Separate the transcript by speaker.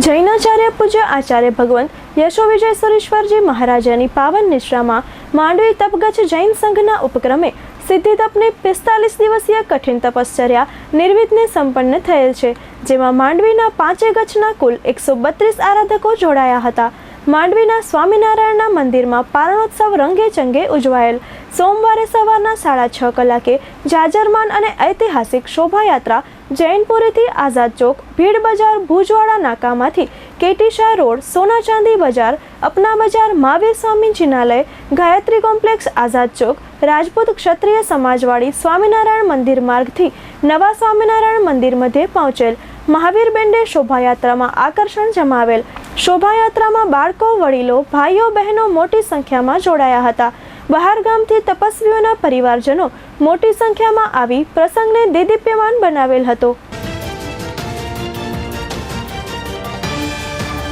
Speaker 1: જૈનાચાર્ય પૂજ્ય આચાર્ય ભગવંત, યશો વિજયસરેશ્વરજી મહારાજાની પાવન નિશ્રામાં માંડવી તપગચ્છ જૈન સંઘના ઉપક્રમે સિદ્ધિ તપની પિસ્તાલીસ દિવસીય કઠિન તપશ્ચર્યા નિર્વિઘ્ને સંપન્ન થયેલ છે, જેમાં માંડવીના પાંચે ગચ્છના કુલ એકસો બત્રીસ આરાધકો જોડાયા હતા. માંડવીના સ્વામિનારાયણના મંદિરમાં પારણોત્સવ રંગે ચંગે ઉજવાયેલ. સોમવારે સવારના સાડા છ કલાકે જાજરમાન અને ઐતિહાસિક શોભાયાત્રા જૈનપુરીથી આઝાદ ચોક, ભીડ બજાર, ભુજવાડા નાકામાંથી કેટીશા રોડ, સોના ચાંદી બજાર, અપના બજાર, મહાવીર સ્વામી જિનાલય ગાયત્રી કોમ્પ્લેક્સ, આઝાદ ચોક, રાજપૂત ક્ષત્રિય સમાજવાડી, સ્વામિનારાયણ મંદિર માર્ગથી નવા સ્વામિનારાયણ મંદિર મધ્યે પહોંચેલ મહાવીર બેન્ડે શોભાયાત્રામાં આકર્ષણ જમાવેલ. શોભાયાત્રામાં બાળકો, વડીલો, ભાઈઓ, બહેનો મોટી સંખ્યામાં જોડાયા હતા. બહાર ગામથી તપસ્વીઓના પરિવારજનો મોટી સંખ્યામાં આવી પ્રસંગને દેદીપ્યમાન બનાવેલ હતો.